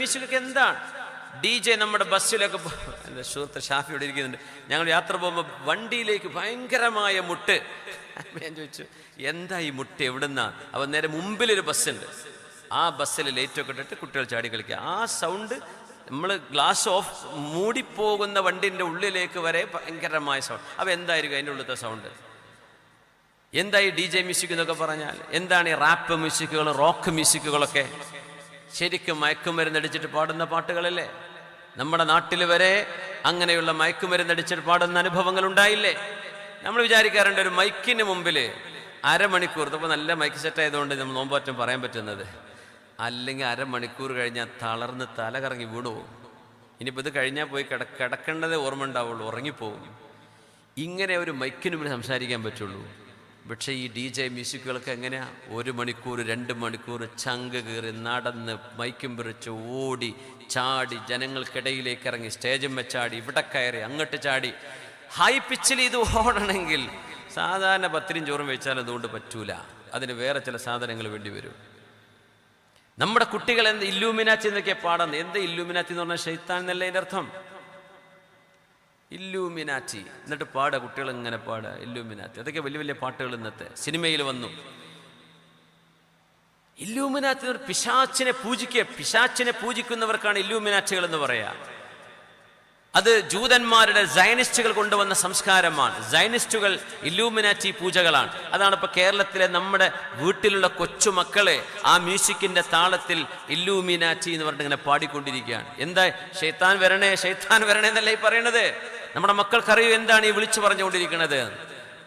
മ്യൂസിക്കൊക്കെ എന്താണ്? D J നമ്മുടെ ബസ്സിലൊക്കെ എന്റെ സുഹൃത്ത് ഷാഫി ഇവിടെ ഇരിക്കുന്നുണ്ട്. ഞങ്ങൾ യാത്ര പോകുമ്പോൾ വണ്ടിയിലേക്ക് ഭയങ്കരമായ മുട്ട്. ഞാൻ ചോദിച്ചു എന്താ ഈ മുട്ട്? എവിടുന്നാ? അവ നേരെ മുമ്പിലൊരു ബസ്സുണ്ട്. ആ ബസ്സിൽ ലൈറ്റൊക്കെ ഇട്ടിട്ട് കുട്ടികൾ ചാടി കളിക്കുക. ആ സൗണ്ട് നമ്മൾ ഗ്ലാസ് ഓഫ് മൂടിപ്പോകുന്ന വണ്ടിന്റെ ഉള്ളിലേക്ക് വരെ ഭയങ്കരമായ സൗണ്ട്. അപ്പോൾ എന്തായിരിക്കും അതിന്റെ ഉള്ളിലത്തെ സൗണ്ട്? എന്തായി ഡി ജെ മ്യൂസിക് എന്നൊക്കെ പറഞ്ഞാൽ? എന്താണ് ഈ റാപ്പ് മ്യൂസിക്കുകൾ റോക്ക് മ്യൂസിക്കുകളൊക്കെ? ശരിക്കും മയക്കുമരുന്നടിച്ചിട്ട് പാടുന്ന പാട്ടുകളല്ലേ? നമ്മുടെ നാട്ടിൽ വരെ അങ്ങനെയുള്ള മയക്കുമരുന്നടിച്ചിട്ട് പാടുന്ന അനുഭവങ്ങൾ ഉണ്ടായില്ലേ? നമ്മൾ വിചാരിക്കാറുണ്ട് ഒരു മൈക്കിന് മുമ്പിൽ അരമണിക്കൂർ ഇതിപ്പോൾ നല്ല മൈക്ക് സെറ്റ് ആയതുകൊണ്ട് നമ്മൾ നോമ്പാറ്റം പറയാൻ പറ്റുന്നത്. അല്ലെങ്കിൽ അരമണിക്കൂർ കഴിഞ്ഞാൽ തളർന്ന് തല കറങ്ങി വീണു പോകും ഇനിയിപ്പോൾ ഇത് കഴിഞ്ഞാൽ പോയി കിട കിടക്കേണ്ടതേ ഓർമ്മ ഉണ്ടാവുള്ളൂ ഉറങ്ങിപ്പോകും. ഇങ്ങനെ ഒരു മൈക്കിന് മുമ്പിൽ സംസാരിക്കാൻ പറ്റുള്ളൂ. പക്ഷേ ഈ ഡി ജെ മ്യൂസിക്കുകളൊക്കെ എങ്ങനെയാണ് ഒരു മണിക്കൂർ രണ്ട് മണിക്കൂർ ചങ്ക് കീറി നടന്ന് മൈക്കും പിറിച്ച് ഓടി ചാടി ജനങ്ങൾക്കിടയിലേക്ക് ഇറങ്ങി സ്റ്റേജും വെച്ചാടി ഇവിടെ കയറി അങ്ങോട്ട് ചാടി. ഹൈ പിച്ചിൽ ഇത് ഓടണമെങ്കിൽ സാധാരണ പത്തിരിയും ചോറും വെച്ചാൽ അതുകൊണ്ട് പറ്റൂല. അതിന് വേറെ ചില സാധനങ്ങൾ വേണ്ടി വരും. നമ്മുടെ കുട്ടികൾ എന്ത് ഇല്ലൂമിനാച്ചി എന്നൊക്കെ പാടുന്നത്? എന്ത് ഇല്ലൂമിനാച്ചി എന്ന് പറഞ്ഞാൽ ഷെയ്ത്താൻ എന്നല്ല അതിന്റെ അർത്ഥം? ഇല്ലൂമിനാറ്റി എന്നിട്ട് പാടുക കുട്ടികൾ ഇങ്ങനെ പാടുക ഇല്ലൂമിനാറ്റി അതൊക്കെ വലിയ വലിയ പാട്ടുകൾ ഇന്നത്തെ സിനിമയിൽ വന്നു. ഇല്ലൂമിനാറ്റി എന്നൊരു പിശാച്ചിനെ പൂജിക്കുക പിശാച്ചിനെ പൂജിക്കുന്നവർക്കാണ് ഇല്ലൂമിനാറ്റികൾ എന്ന് പറയാ. അത് ജൂതന്മാരുടെ സയനിസ്റ്റുകൾ കൊണ്ടുവന്ന സംസ്കാരമാണ്. സയനിസ്റ്റുകൾ ഇല്ലൂമിനാറ്റി പൂജകളാണ്. അതാണ് ഇപ്പൊ കേരളത്തിലെ നമ്മുടെ വീട്ടിലുള്ള കൊച്ചുമക്കളെ ആ മ്യൂസിക്കിന്റെ താളത്തിൽ ഇല്ലൂമിനാറ്റി എന്ന് പറഞ്ഞിട്ട് ഇങ്ങനെ പാടിക്കൊണ്ടിരിക്കുകയാണ്. എന്താ ഷെയ്ത്താൻ വരണേ ഷെയ്ത്താൻ വരണേ എന്നല്ലേ ഈ പറയണത്? നമ്മുടെ മക്കൾക്കറിയൂ എന്താണ് ഈ വിളിച്ചു പറഞ്ഞുകൊണ്ടിരിക്കുന്നത്?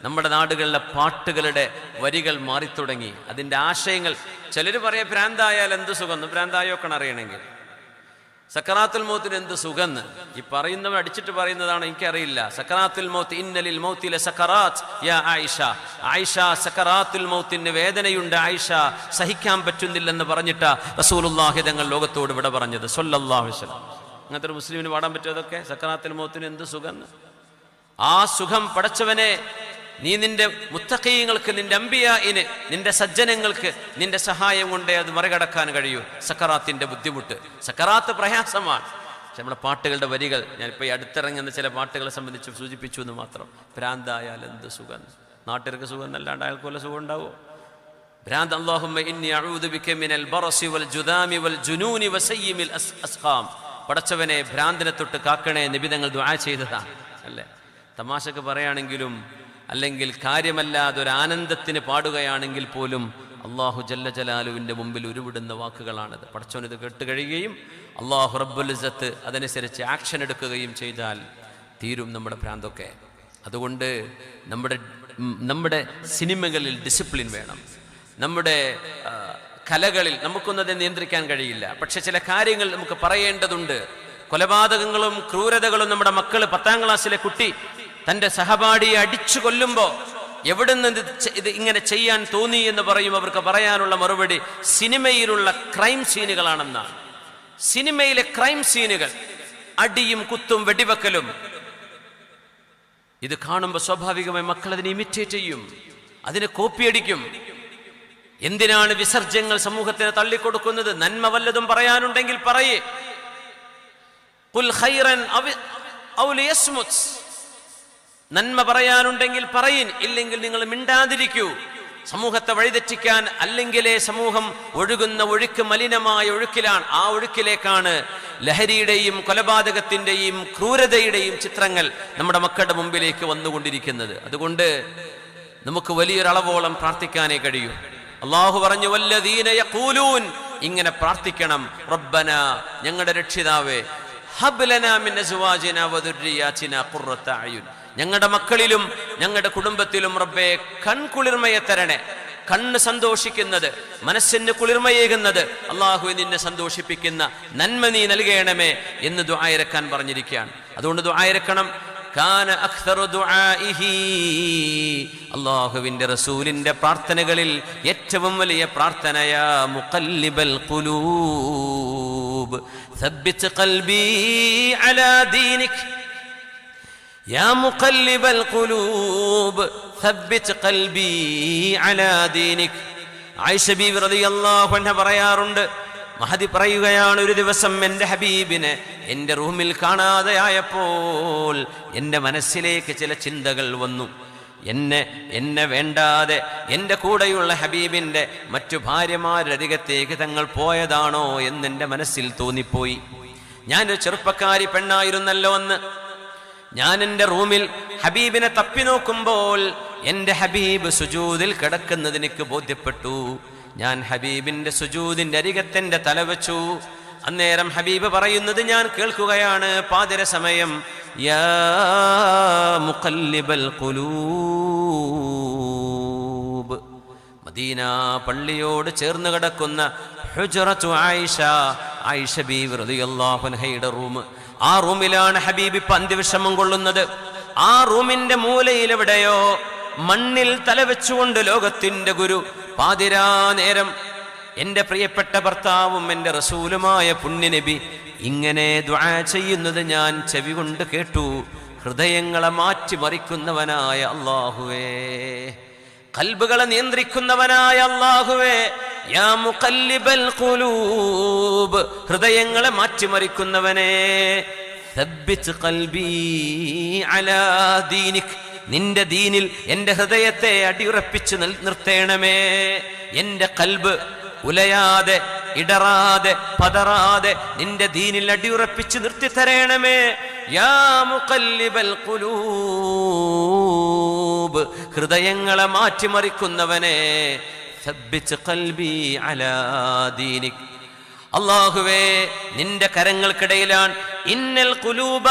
നമ്മുടെ നാടുകളിലെ പാട്ടുകളുടെ വരികൾ മാറിത്തുടങ്ങി. അതിന്റെ ആശയങ്ങൾ ചിലർ പറയാം ഭ്രാന്തായാൽ എന്ത് സുഖം ഭ്രാന്തായോക്കണം അറിയണമെങ്കിൽ സക്കറാത്തുൽ മൗത്തിന് എന്ത് സുഖന്ന്? ഈ പറയുന്നവൻ അടിച്ചിട്ട് പറയുന്നതാണ് എനിക്കറിയില്ല. സക്കറാത്തുൽ മൗത്ത് ഇന്നലിൽ മൗത്തിലെ സക്കറാത്ത് യാ ആയിഷ. ആയിഷ സക്കറാത്തുൽ മൗത്തിന് വേദനയുണ്ട് ആയിഷ. സഹിക്കാൻ പറ്റുന്നില്ലെന്ന് പറഞ്ഞിട്ട് റസൂലുള്ളാഹി തങ്ങൾ ലോകത്തോട് ഇവിടെ പറഞ്ഞത്. വസല്ലം. അങ്ങനത്തെ ഒരു മുസ്ലിമിന് പാടാൻ പറ്റുമതൊക്കെ? സക്കനാത്തിൽ മോത്തിന് എന്ത് സുഖം? ആ സുഖം പടച്ചവനെ നീ നിന്റെ മുത്തക്കയ്യങ്ങൾക്ക് നിന്റെ അമ്പിയായിന് നിന്റെ സജ്ജനങ്ങൾക്ക് നിന്റെ സഹായം കൊണ്ടേ അത് മറികടക്കാൻ കഴിയൂ. സക്കറാത്തിന്റെ ബുദ്ധിമുട്ട്. സക്കറാത്ത് പ്രയാസമാണ്. പക്ഷെ നമ്മുടെ പാട്ടുകളുടെ വരികൾ ഞാനിപ്പോൾ ഈ അടുത്തിറങ്ങുന്ന ചില പാട്ടുകളെ സംബന്ധിച്ച് സൂചിപ്പിച്ചു എന്ന് മാത്രം. ഭ്രാന്തായാൽ എന്ത് സുഖം? നാട്ടുകാർക്ക് സുഖം എന്നല്ലാണ്ട് അയാൾക്ക് വല്ല സുഖം ഉണ്ടാവോ? ഭ്രാന്ത് അല്ലാഹുമ്മ ഇന്നി മിനൽ ബറസി വൽ ജുദാമി വൽ ജുനൂനി വസയ്യിമിൽ അസ്ഹാം പടച്ചവനെ ഭ്രാന്തിനെ തൊട്ട് കാക്കണേ നിബിതങ്ങൾ ദ്വാ ചെയ്തതാണ് അല്ലേ? തമാശക്ക് പറയുകയാണെങ്കിലും അല്ലെങ്കിൽ കാര്യമല്ലാതെ ഒരു ആനന്ദത്തിന് പാടുകയാണെങ്കിൽ പോലും അള്ളാഹു ജല്ല ജലാലുവിന്റെ മുമ്പിൽ ഉരുവിടുന്ന വാക്കുകളാണിത്. പടച്ചവൻ ഇത് കേട്ട് കഴിയുകയും അള്ളാഹു റബ്ബുലിസത്ത് അതനുസരിച്ച് ആക്ഷൻ എടുക്കുകയും ചെയ്താൽ തീരും നമ്മുടെ ഭ്രാന്തൊക്കെ. അതുകൊണ്ട് നമ്മുടെ നമ്മുടെ സിനിമകളിൽ ഡിസിപ്ലിൻ വേണം. നമ്മുടെ കലകളിൽ നമുക്കൊന്നത് നിയന്ത്രിക്കാൻ കഴിയില്ല. പക്ഷെ ചില കാര്യങ്ങൾ നമുക്ക് പറയേണ്ടതുണ്ട്. കൊലപാതകങ്ങളും ക്രൂരതകളും നമ്മുടെ മക്കൾ പത്താം ക്ലാസ്സിലെ കുട്ടി തന്റെ സഹപാഠിയെ അടിച്ചു കൊല്ലുമ്പോൾ എവിടുന്ന് ഇത് ഇങ്ങനെ ചെയ്യാൻ തോന്നി എന്ന് പറയും അവർക്ക് പറയാനുള്ള മറുപടി സിനിമയിലുള്ള ക്രൈം സീനുകളാണെന്നാണ്. സിനിമയിലെ ക്രൈം സീനുകൾ അടിയും കുത്തും വെടിവെക്കലും. ഇത് കാണുമ്പോൾ സ്വാഭാവികമായി മക്കൾ അതിനെ ഇമിറ്റേറ്റ് ചെയ്യും. അതിനെ കോപ്പിയടിക്കും. എന്തിനാണ് വിസർജ്യങ്ങൾ സമൂഹത്തിന് തള്ളിക്കൊടുക്കുന്നത്? നന്മ വല്ലതും പറയാനുണ്ടെങ്കിൽ പറയേ. നന്മ പറയാനുണ്ടെങ്കിൽ പറയിൻ ഇല്ലെങ്കിൽ നിങ്ങൾ മിണ്ടാതിരിക്കൂ. സമൂഹത്തെ വഴിതെറ്റിക്കാൻ അല്ലെങ്കിലേ സമൂഹം ഒഴുകുന്ന ഒഴുക്ക് മലിനമായ ഒഴുക്കിലാണ്. ആ ഒഴുക്കിലേക്കാണ് ലഹരിയുടെയും കൊലപാതകത്തിന്റെയും ക്രൂരതയുടെയും ചിത്രങ്ങൾ നമ്മുടെ മക്കളുടെ മുമ്പിലേക്ക് വന്നുകൊണ്ടിരിക്കുന്നത്. അതുകൊണ്ട് നമുക്ക് വലിയൊരളവോളം പ്രാർത്ഥിക്കാനേ കഴിയൂ. അള്ളാഹു പറഞ്ഞു വല്ലദീന യഖൂലൂൻ. ഇങ്ങനെ പ്രാർത്ഥിക്കണം. റബ്ബന ഞങ്ങളുടെ രക്ഷിതാവേ ഞങ്ങളുടെ മക്കളിലും ഞങ്ങളുടെ കുടുംബത്തിലും റബ്ബേ കൺകുളിർമയെ തരണേ. കണ്ണ് സന്തോഷിക്കുന്നത് മനസ്സിന് കുളിർമയേകുന്നത് അള്ളാഹു നിന്നെ സന്തോഷിപ്പിക്കുന്ന നന്മ നീ നൽകണമേ എന്ന് ദുആയിരക്കാൻ പറഞ്ഞിരിക്കുകയാണ്. അതുകൊണ്ട് ദുആയിരക്കണം അള്ളാഹുവിന്റെ റസൂലിന്റെ പ്രാർത്ഥനകളിൽ ഏറ്റവും വലിയ പ്രാർത്ഥനയാ മുഖല്ലിബൽ ഖുലൂബ് ثبت قلبي على دينك يا مقلب القلوب ثبت قلبي على دينك ആയിഷ ബീവി റളിയല്ലാഹു അൻഹ പറയാറുണ്ട് മഹദി പറയുകയാണ് ഒരു ദിവസം എന്റെ ഹബീബിനെ എന്റെ റൂമിൽ കാണാതെയായപ്പോൾ എന്റെ മനസ്സിലേക്ക് ചില ചിന്തകൾ വന്നു. എന്നെ എന്നെ വേണ്ടാതെ എന്റെ കൂടെയുള്ള ഹബീബിന്റെ മറ്റു ഭാര്യമാരരികത്തേക്ക് തങ്ങൾ പോയതാണോ എന്നെന്റെ മനസ്സിൽ തോന്നിപ്പോയി. ഞാനൊരു ചെറുപ്പക്കാരി പെണ്ണായിരുന്നല്ലോ എന്ന് ഞാൻ എന്റെ റൂമിൽ ഹബീബിനെ തപ്പി നോക്കുമ്പോൾ എന്റെ ഹബീബ് സുജൂതിൽ കിടക്കുന്നത് എനിക്ക് ബോധ്യപ്പെട്ടു. ഞാൻ ഹബീബിന്റെ സുജൂദിന്റെ അരികത്തെന്റെ തല വെച്ചു. അന്നേരം ഹബീബ് പറയുന്നത് ഞാൻ കേൾക്കുകയാണ്. പാതിര സമയം യാ മുഖല്ലിബൽ മദീന പള്ളിയോട് ചേർന്ന് കിടക്കുന്ന ഹുജറത്തു ആയിഷ ആയിഷ റൂം ആ റൂമിലാണ് ഹബീബ് ഇപ്പൊ അന്ത്യവിഷമം കൊള്ളുന്നത്. ആ റൂമിന്റെ മൂലയിൽ എവിടെയോ മണ്ണിൽ തലവെച്ചുകൊണ്ട് ലോകത്തിന്റെ ഗുരു പാതിരാ നേരം എന്റെ പ്രിയപ്പെട്ട ഭർത്താവും എന്റെ റസൂലുമായ പുണ്യനബി ഇങ്ങനെ ചെയ്യുന്നത് ഞാൻ ചെവി കൊണ്ട് കേട്ടു. ഹൃദയങ്ങളെ മാറ്റിമറിക്കുന്നവനായ അള്ളാഹുവേ കൽബുകളെ നിയന്ത്രിക്കുന്നവനായ അള്ളാഹുവേ യാ മുഖല്ലിബൽ കുലൂബ് ഹൃദയങ്ങളെ മാറ്റിമറിക്കുന്നവനെ കൽബി അലാ ദീനിക്. നിന്റെ ദീനിൽ എന്റെ ഹൃദയത്തെ അടിയുറപ്പിച്ച് നിർത്തേണമേ. എന്റെ കൽബ് ഉലയാതെ ഇടറാതെ പതറാതെ നിന്റെ ദീനിൽ അടിയുറപ്പിച്ച് നിർത്തി തരേണമേ യാ മുഖല്ലിബൽ ഖുലൂബ് ഹൃദയങ്ങളെ മാറ്റിമറിക്കുന്നവനെ കൽബി അലാ ദീനിക്. അള്ളാഹുവേ നിന്റെ കരങ്ങൾക്കിടയിലാണ്. ഇന്നൽ കുലൂബ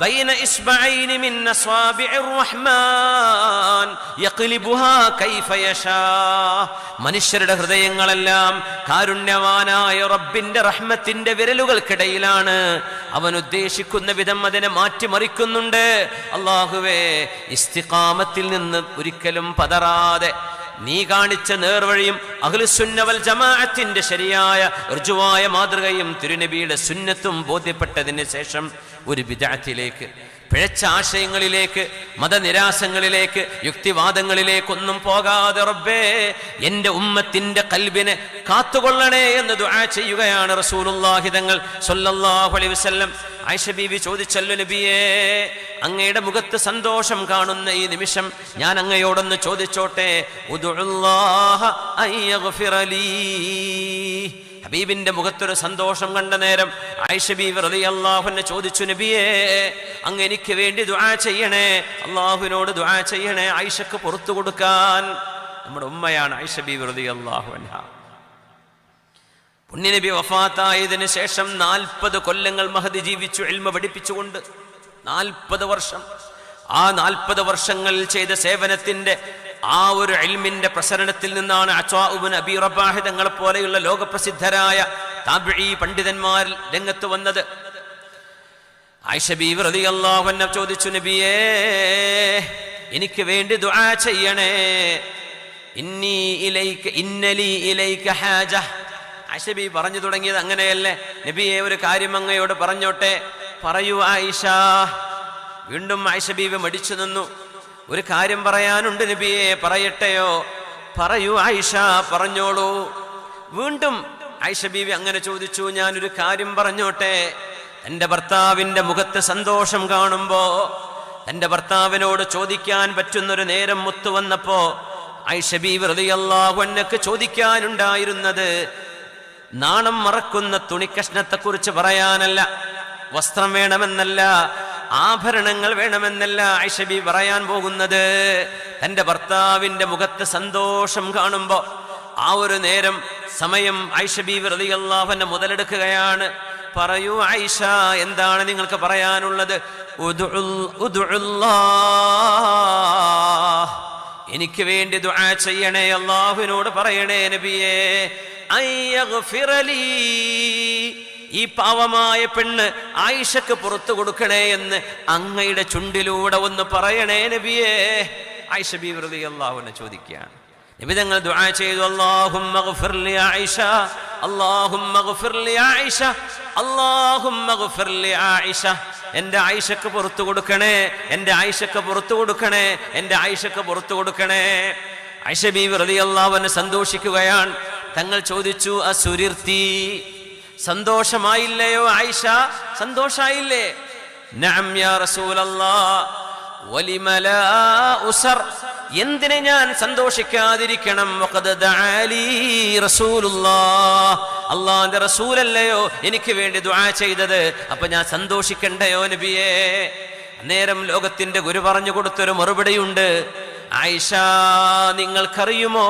ബൈന ഇസ്മഈനി മിൻ അസ്വാബിഇർ റഹ്മാൻ യഖ്ലിബുഹാ കൈഫ യശാ മനുഷ്യരുടെ ഹൃദയങ്ങളെല്ലാം കാരുണ്യവാനായ റബ്ബിന്റെ റഹ്മത്തിന്റെ വിരലുകൾക്കിടയിലാണ്. അവൻ ഉദ്ദേശിക്കുന്ന വിധം അതിനെ മാറ്റിമറിക്കുന്നുണ്ട്. അള്ളാഹുവേ ഇസ്തിഖാമത്തിൽ നിന്ന് ഒരിക്കലും പതറാതെ നീ കാണിച്ച നേർവഴിയും അഖിലുസുന്നവൽ ജമാഅത്തിന്റെ ശരിയായ ഋജുവായ മാതൃകയും തിരുനബിയുടെ സുന്നത്തും ബോധ്യപ്പെട്ടതിന് ശേഷം ഒരു വിദാത്തിലേക്ക് പിഴച്ച ആശയങ്ങളിലേക്ക് മതനിരാസങ്ങളിലേക്ക് യുക്തിവാദങ്ങളിലേക്കൊന്നും പോകാതെ റബ്ബേ എന്റെ ഉമ്മത്തിന്റെ കൽബിനെ കാത്തുകൊള്ളണേ എന്ന് ദുആ ചെയ്യുകയാണ് റസൂലുള്ളാഹി തങ്ങൾ സ്വല്ലല്ലാഹു അലൈഹി വസല്ലം ആയിഷ ബീവി ചോദിച്ചല്ലോ നബിയേ അങ്ങയുടെ മുഖത്ത് സന്തോഷം കാണുന്ന ഈ നിമിഷം ഞാൻ അങ്ങയോടൊന്ന് ചോദിച്ചോട്ടെ ഉദുഉല്ലാഹ അയ്യഗ്ഫിറലീ. ഹബീബിന്റെ മുഖത്തൊരു സന്തോഷം കണ്ട നേരം ആയിഷ റതി അള്ളാഹുനെ ചോദിച്ചു നബിയേ അങ്ങ് എനിക്ക് വേണ്ടി ദുആ ചെയ്യണേ അള്ളാഹുവിനോട് ദുആ ചെയ്യണേ ആയിഷക്ക് പുറത്തു കൊടുക്കാൻ. നമ്മുടെ ഉമ്മയാണ് ആയിഷ റതി അള്ളാഹു പുണ്യനബി വഫാത്തായതിനു ശേഷം നാൽപ്പത് കൊല്ലങ്ങൾ മഹദി ജീവിച്ചു എൽമ പഠിപ്പിച്ചുകൊണ്ട് നാൽപ്പത് വർഷം. ആ നാൽപ്പത് വർഷങ്ങൾ ചെയ്ത സേവനത്തിന്റെ ആ ഒരു അൽമിന്റെ പ്രസരണത്തിൽ നിന്നാണ് അച്വാഉബിൻ അബി റബാഹ് തങ്ങളെ പോലെയുള്ള ലോകപ്രസിദ്ധരായ താബിഴി പണ്ഡിതന്മാർ രംഗത്ത് വന്നത്. ആയിഷ റതി അൻഹ ചോദിച്ചു നബിയേ എനിക്ക് വേണ്ടി ദുആ ചെയ്യണേ. ഇന്നി ഇലൈക ഇന്നലി ഇലൈക ഹാജ ആയിഷ ബീവി പറഞ്ഞു തുടങ്ങിയത് അങ്ങനെയല്ലേ? നബിയെ ഒരു കാര്യം അങ്ങയോട് പറഞ്ഞോട്ടെ. പറയൂ ആയിഷ. വീണ്ടും ആയിഷബീവ് മടിച്ചു നിന്നു. ഒരു കാര്യം പറയാനുണ്ട് നബിയെ പറയട്ടെയോ? പറയൂ ആയിഷ പറഞ്ഞോളൂ. വീണ്ടും ആയിഷ ബീവി അങ്ങനെ ചോദിച്ചു ഞാനൊരു കാര്യം പറഞ്ഞോട്ടെ? എന്റെ ഭർത്താവിന്റെ മുഖത്ത് സന്തോഷം കാണുമ്പോൾ എന്റെ ഭർത്താവിനോട് ചോദിക്കാൻ പറ്റുന്നൊരു നേരം മുത്തു വന്നപ്പോൾ ആയിഷ ബീവി റളിയല്ലാഹു ചോദിക്കാനുണ്ടായിരുന്നത് നാണം മറക്കുന്ന തുണിക്കഷ്ണത്തെക്കുറിച്ച് പറയാനല്ല വസ്ത്രം വേണമെന്നല്ല ആഭരണങ്ങൾ വേണമെന്നല്ല ഐഷബി പറയാൻ പോകുന്നത് തന്റെ ഭർത്താവിന്റെ മുഖത്ത് സന്തോഷം കാണുമ്പോ ആ ഒരു നേരം സമയം ഐഷബി റളിയല്ലാഹുവിനെ മുതലെടുക്കുകയാണ് പറയൂ ഐഷ എന്താണ് നിങ്ങൾക്ക് പറയാനുള്ളത്. എനിക്ക് വേണ്ടി ദുആ ചെയ്യണേ അള്ളാഹുവിനോട് പറയണേ നബിയേ. ഈ പാവമായ പെണ്ണ് ആയിഷക്ക് പുറത്തു കൊടുക്കണേ എന്ന് അങ്ങയുടെ ചുണ്ടിലൂടെ ഒന്ന് പറയണേ നബിയേ. ആയിഷ ബി വെറുതെ അള്ളാഹുവിനെ ചോദിക്കുകയാണ്. നബി തങ്ങൾ ദുആ ചെയ്തു അല്ലാഹുമ്മ മഗ്ഫിർലി ആയിഷ അല്ലാഹുമ്മ മഗ്ഫിർലി ആയിഷ അല്ലാഹുമ്മ മഗ്ഫിർലി ആയിഷ. എന്റെ ആയിഷക്ക് പുറത്തു കൊടുക്കണേ എന്റെ ആയിഷക്ക് പുറത്തു കൊടുക്കണേ എന്റെ ആയിഷക്ക് പുറത്തു കൊടുക്കണേ. ആയിഷ ബീവി അള്ളാഹുവിനെ സന്തോഷിക്കുകയാണ്. തങ്ങൾ ചോദിച്ചു അസുരിർത്തി സന്തോഷമായില്ലയോ ആയിഷ? സന്തോഷായില്ലേ? എന്തിനെ ഞാൻ സന്തോഷിക്കാതിരിക്കണം? അള്ളാന്റെ റസൂലല്ലയോ എനിക്ക് വേണ്ടി ദുആ ചെയ്തത്? അപ്പൊ ഞാൻ സന്തോഷിക്കണ്ടയോ നബിയേ? അന്നേരം ലോകത്തിന്റെ ഗുരു പറഞ്ഞു കൊടുത്തൊരു മറുപടിയുണ്ട്. ആയിഷ നിങ്ങൾക്കറിയുമോ?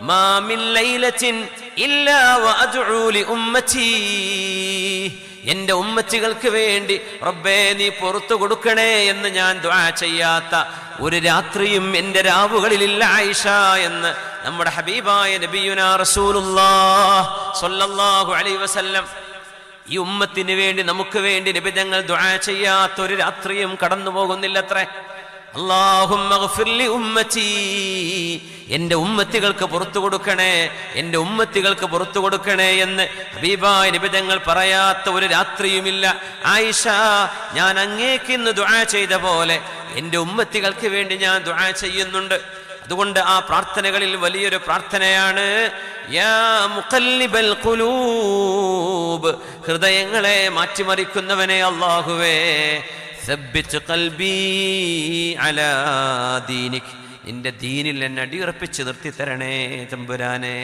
മാ മിൻ എന്റെ ഉമ്മച്ചികൾക്ക് വേണ്ടി റബ്ബേ നീ പുറത്തു കൊടുക്കണേ എന്ന് ഞാൻ ദ്വാ ചെയ്യാത്ത ഒരു രാത്രിയും എന്റെ രാവുകളിലില്ല ആയിഷ എന്ന് നമ്മുടെ ഹബീബായ നബിയുന റസൂലുള്ളാഹ് സ്വല്ലല്ലാഹു അലൈഹി വസല്ലം. ഈ ഉമ്മത്തിന് വേണ്ടി നമുക്ക് വേണ്ടി നിബിധങ്ങൾ ദ്വാ ചെയ്യാത്ത ഒരു രാത്രിയും കടന്നു പോകുന്നില്ലത്രേ എന്റെ ഉമ്മത്തികൾക്ക് പുറത്തു കൊടുക്കണേ എന്റെ ഉമ്മത്തികൾക്ക് പുറത്തു കൊടുക്കണേ എന്ന് ഹബീബായ നിബിതങ്ങൾ പറയാത്ത ഒരു രാത്രിയുമില്ല. ആയിഷ ഞാൻ അങ്ങേക്ക് ഇന്ന് ദുആ ചെയ്ത പോലെ എന്റെ ഉമ്മത്തികൾക്ക് വേണ്ടി ഞാൻ ദുആ ചെയ്യുന്നുണ്ട്. അതുകൊണ്ട് ആ പ്രാർത്ഥനകളിൽ വലിയൊരു പ്രാർത്ഥനയാണ് ഹൃദയങ്ങളെ മാറ്റിമറിക്കുന്നവനെ അല്ലാഹുവേ. സബ്ബിത്ത് قلبي على دينك. നിന്റെ ദീനിൽ എന്നെ അടിയുറപ്പിച്ച് നിർത്തി തരണേ തമ്പുരാനേ.